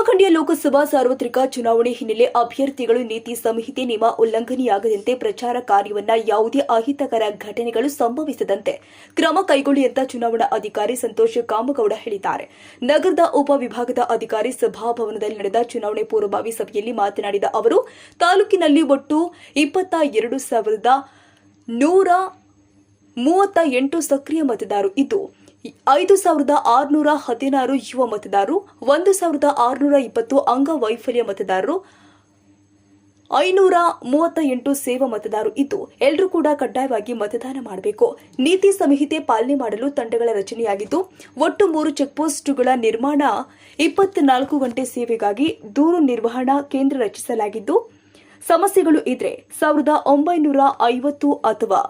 ಜಮಖಂಡಿಯ ಲೋಕಸಭಾ ಸಾರ್ವತ್ರಿಕ ಚುನಾವಣೆ ಹಿನ್ನೆಲೆ ಅಭ್ಯರ್ಥಿಗಳು ನೀತಿ ಸಂಹಿತೆ ನಿಯಮ ಉಲ್ಲಂಘನೆಯಾಗದಂತೆ ಪ್ರಚಾರ ಕಾರ್ಯವನ್ನ ಯಾವುದೇ ಅಹಿತಕರ ಘಟನೆಗಳು ಸಂಭವಿಸದಂತೆ ಕ್ರಮ ಕೈಗೊಳ್ಳಿ ಅಂತ ಚುನಾವಣಾ ಅಧಿಕಾರಿ ಸಂತೋಷ್ ಕಾಮಗೌಡ ಹೇಳಿದ್ದಾರೆ. ನಗರದ ಉಪವಿಭಾಗದ ಅಧಿಕಾರಿ ಸಭಾಭವನದಲ್ಲಿ ನಡೆದ ಚುನಾವಣೆ ಪೂರ್ವಭಾವಿ ಸಭೆಯಲ್ಲಿ ಮಾತನಾಡಿದ ಅವರು, ತಾಲೂಕಿನಲ್ಲಿ ಒಟ್ಟು ಇಪ್ಪತ್ತ ಎರಡು ಸಾವಿರದ ನೂರ ಮೂವತ್ತ ಎಂಟು ಸಕ್ರಿಯ ಮತದಾರರು ಇದ್ದು ಐದು ಸಾವಿರದ ಆರುನೂರ ಹದಿನಾರು ಯುವ ಮತದಾರರು, ಒಂದು ಸಾವಿರದ ಆರುನೂರ ಇಪ್ಪತ್ತು ಅಂಗವೈಫಲ್ಯ ಮತದಾರರು, ಐನೂರ ಮೂವತ್ತ ಎಂಟು ಸೇವಾ ಮತದಾರರು ಇದ್ದು ಎಲ್ಲರೂ ಕೂಡ ಕಡ್ಡಾಯವಾಗಿ ಮತದಾನ ಮಾಡಬೇಕು. ನೀತಿ ಸಂಹಿತೆ ಪಾಲನೆ ಮಾಡಲು ತಂಡಗಳ ರಚನೆಯಾಗಿದ್ದು, ಒಟ್ಟು ಮೂರು ಚೆಕ್ಪೋಸ್ಟ್ಗಳ ನಿರ್ಮಾಣ ಇಪ್ಪತ್ನಾಲ್ಕು ಗಂಟೆ ಸೇವೆಗಾಗಿ ದೂರು ನಿರ್ವಹಣಾ ಕೇಂದ್ರ ರಚಿಸಲಾಗಿದ್ದು, ಸಮಸ್ಯೆಗಳು ಇದ್ರೆ ಸಾವಿರದ ಒಂಬೈನೂರ ಐವತ್ತು ಅಥವಾ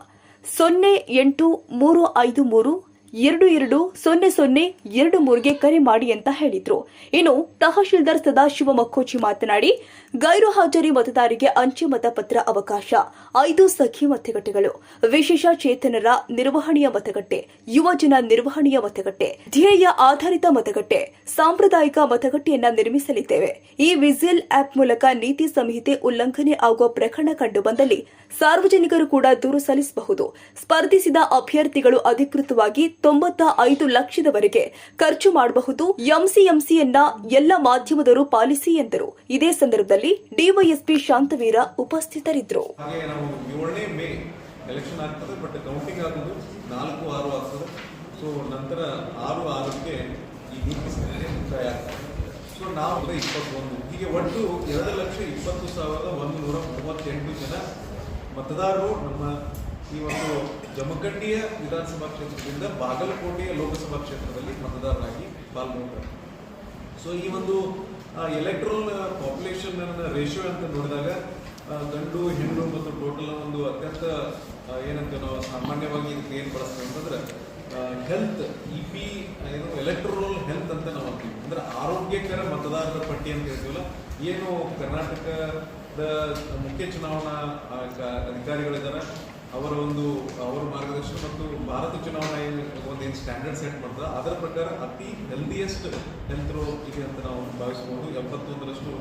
ಸೊನ್ನೆ ಎಂಟು ಮೂರು ಐದು ಮೂರು ಎರಡು ಎರಡು ಸೊನ್ನೆ ಸೊನ್ನೆ ಎರಡು ಮೂರಿಗೆ ಕರೆ ಮಾಡಿ ಅಂತ ಹೇಳಿದ್ರು. ಇನ್ನು ತಹಶೀಲ್ದಾರ್ ಸದಾಶಿವ ಮಕ್ಕೋಚಿ ಮಾತನಾಡಿ, ಗೈರು ಹಾಜರಿ ಮತದಾರರಿಗೆ ಅಂಚೆ ಮತಪತ್ರ ಅವಕಾಶ, ಐದು ಸಖಿ ಮತಗಟ್ಟೆಗಳು, ವಿಶೇಷ ಚೇತನರ ನಿರ್ವಹಣೆಯ ಮತಗಟ್ಟೆ, ಯುವಜನ ನಿರ್ವಹಣೆಯ ಮತಗಟ್ಟೆ, ಧ್ಯೇಯ ಆಧಾರಿತ ಮತಗಟ್ಟೆ, ಸಾಂಪ್ರದಾಯಿಕ ಮತಗಟ್ಟೆಯನ್ನ ನಿರ್ಮಿಸಲಿದ್ದೇವೆ. ಈ ವಿಜಿಲ್ ಆಪ್ ಮೂಲಕ ನೀತಿ ಸಂಹಿತೆ ಉಲ್ಲಂಘನೆ ಆಗುವ ಪ್ರಕರಣ ಕಂಡುಬಂದಲ್ಲಿ ಸಾರ್ವಜನಿಕರು ಕೂಡ ದೂರು ಸಲ್ಲಿಸಬಹುದು. ಸ್ಪರ್ಧಿಸಿದ ಅಭ್ಯರ್ಥಿಗಳು ಅಧಿಕೃತವಾಗಿ ತೊಂಬತ್ತ ಐದು ಲಕ್ಷದವರೆಗೆ ಖರ್ಚು ಮಾಡಬಹುದು ಎಂಸಿಎಂಸಿಯನ್ನ ಎಲ್ಲ ಮಾಧ್ಯಮದವರು ಪಾಲಿಸಿ ಎಂದರು. ಇದೇ ಸಂದರ್ಭದಲ್ಲಿ ಡಿವೈಎಸ್ಪಿ ಶಾಂತವೀರ ಉಪಸ್ಥಿತರಿದ್ದರು. ಸೊ ನಾವು ಅಂದ್ರೆ ಇಪ್ಪತ್ತೊಂದು. ಹೀಗೆ ಒಟ್ಟು ಎರಡು ಲಕ್ಷ ಇಪ್ಪತ್ತು ಸಾವಿರದ ಒಂದು ನೂರ ಮೂವತ್ತೆಂಟು ಜನ ಮತದಾರರು ನಮ್ಮ ಈ ಒಂದು ಜಮಖಂಡಿಯ ವಿಧಾನಸಭಾ ಕ್ಷೇತ್ರದಿಂದ ಬಾಗಲಕೋಟೆಯ ಲೋಕಸಭಾ ಕ್ಷೇತ್ರದಲ್ಲಿ ಮತದಾರರಾಗಿ ಪಾಲ್ಗೊಂಡರು ಸೊ ಈ ಒಂದು ಎಲೆಕ್ಟ್ರಲ್ ಪಾಪ್ಯುಲೇಷನ್ ರೇಷಿಯೋ ಅಂತ ನೋಡಿದಾಗ ಗಂಡು, ಹೆಣ್ಣು ಮತ್ತು ಟೋಟಲ್ ಒಂದು ಅತ್ಯಂತ ಏನಂತ ನಾವು ಸಾಮಾನ್ಯವಾಗಿ ಇದಕ್ಕೆ ಏನು ಬಳಸ್ತೇವೆ ಅಂತಂದ್ರೆ ಹೆಲ್ತ್ ಇ ಪಿ ಏನು ಎಲೆಕ್ಟ್ರಲ್ ಹೆಲ್ತ್ ಅಂತ ನಾವು ಅಂತೀವಿ. ಅಂದ್ರೆ ಆರೋಗ್ಯಕರ ಮತದಾರರ ಪಟ್ಟಿ ಅಂತ ಹೇಳ್ತೀವಲ್ಲ, ಏನು ಕರ್ನಾಟಕದ ಮುಖ್ಯ ಚುನಾವಣಾ ಅಧಿಕಾರಿಗಳಿದ್ದಾರೆ ಅವರ ಒಂದು, ಅವರ ಮಾರ್ಗದರ್ಶನ ಮತ್ತು ಭಾರತ ಚುನಾವಣಾ ಏನು ಒಂದು ಏನು ಸ್ಟ್ಯಾಂಡರ್ಡ್ ಸೆಟ್ ಮಾಡ್ತದೆ, ಅದರ ಪ್ರಕಾರ ಅತಿ ಹೆಲ್ದಿಯೆಸ್ಟ್ ಹೆಲ್ತ್ ಇದೆ ಅಂತ ನಾವು ಭಾವಿಸ್ಬೋದು. ಎಪ್ಪತ್ತೊಂದರಷ್ಟು,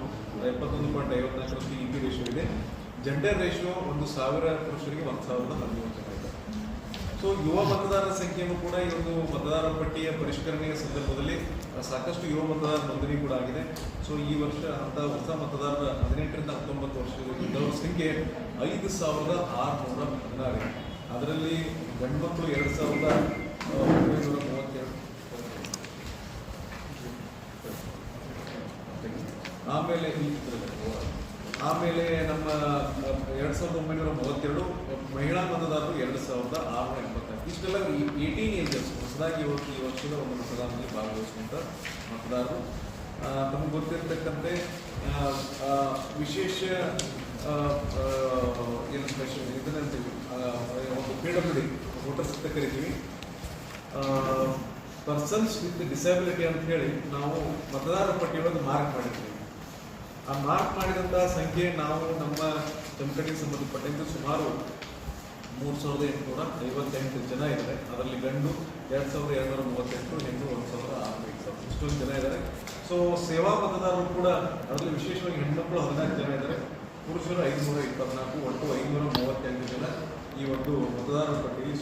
ಎಪ್ಪತ್ತೊಂದು ಪಾಯಿಂಟ್ ಐವತ್ನಾಲ್ಕರಷ್ಟು ಇ ಪಿ ಇದೆ. ಜೆಂಡರ್ ರೇಷಿಯೋ ಒಂದು ಸಾವಿರ ಪುರುಷರಿಗೆ ಒಂದು ಸಾವಿರದ ಹದಿಮೂರು ಜನ ಇದೆ. ಸೊ ಯುವ ಮತದಾರರ ಸಂಖ್ಯೆಯನ್ನು ಕೂಡ ಈ ಒಂದು ಮತದಾರರ ಪಟ್ಟಿಯ ಪರಿಷ್ಕರಣೆಯ ಸಂದರ್ಭದಲ್ಲಿ ಸಾಕಷ್ಟು ಯುವ ಮತದಾರರ ನೋಂದಣಿ ಕೂಡ ಆಗಿದೆ. ಸೊ ಈ ವರ್ಷ ಅಂತ ಹೊಸ ಮತದಾರರ ಹದಿನೆಂಟರಿಂದ ಹತ್ತೊಂಬತ್ತು ವರ್ಷದ ಇದ್ದವರ ಸಂಖ್ಯೆ ಐದು ಸಾವಿರದ ಆರುನೂರ ಹದಿನಾರು. ಅದರಲ್ಲಿ ಗಂಡು ಮಕ್ಕಳು ಎರಡು ಸಾವಿರದ ಒಂಬೈನೂರ ಮೂವತ್ತೆರಡು. ಆಮೇಲೆ ಈ ಚಿತ್ರದಲ್ಲಿ. ಆಮೇಲೆ ನಮ್ಮ ಎರಡು ಸಾವಿರದ ಒಂಬೈನೂರ ಮೂವತ್ತೆರಡು ಮಹಿಳಾ ಮತದಾರರು ಎರಡು ಸಾವಿರದ ಆರುನೂರ ಎಂಬತ್ತೈದು. ಇಷ್ಟೆಲ್ಲ ಏಯ್ಟೀನ್ ಏಜರ್ಸ್ ಹೊಸದಾಗಿ ಇವತ್ತು ಈ ವರ್ಷದ ಒಂದು ಮತದಾನದಲ್ಲಿ ಭಾಗವಹಿಸುವಂಥ ಮತದಾರರು. ನಮ್ಗೆ ಗೊತ್ತಿರತಕ್ಕಂತೆ ವಿಶೇಷ ಏನು ಸ್ಪೆಷಲ್ ಇದನ್ನಂತೀವಿ ಒಂದು ಪಿ ಡಬ್ಲ್ಯೂ ಡಿ ವೋಟರ್ಸ್ ಅಂತ ಕರಿತೀವಿ. ಪರ್ಸನ್ಸ್ ವಿತ್ ಡಿಸಬಿಲಿಟಿ ಅಂತ ಹೇಳಿ ನಾವು ಮತದಾರರ ಪಟ್ಟಿಯೊಳಗೆ ಮಾರ್ಕ್ ಮಾಡಿರ್ತೀವಿ ಆ ಮಾರ್ಕ್ ಮಾಡಿದಂತಹ ಸಂಖ್ಯೆ ನಾವು ನಮ್ಮ ಜಮಖಂಡಿಗೆ ಸಂಬಂಧಪಟ್ಟಂತೆ ಸುಮಾರು ಮೂರು ಸಾವಿರದ ಎಂಟುನೂರ ಐವತ್ತೆಂಟು ಜನ ಇದ್ದಾರೆ. ಅದರಲ್ಲಿ ಗಂಡು ಎರಡು ಸಾವಿರದ ಎರಡುನೂರ ಮೂವತ್ತೆಂಟು, ಹೆಣ್ಣು ಒಂದು ಸಾವಿರದ ಆರುನೂರ ಸಾವಿರ. ಇಷ್ಟೊಂದು ಜನ ಇದ್ದಾರೆ. ಸೊ ಸೇವಾ ಮತದಾರರು ಕೂಡ ಅದರಲ್ಲಿ ವಿಶೇಷವಾಗಿ ಹೆಣ್ಮಕ್ಳು ಹದಿನಾಲ್ಕು ಜನ ಇದ್ದಾರೆ. ಪುರುಷರು ಐದುನೂರ ಇಪ್ಪತ್ನಾಲ್ಕು, ಒಟ್ಟು ಐನೂರ ಮೂವತ್ತೆಂಟು ಜನ ಈ ಒಂದು ಮತದಾರರ ಪಟ್ಟಿಯಲ್ಲಿ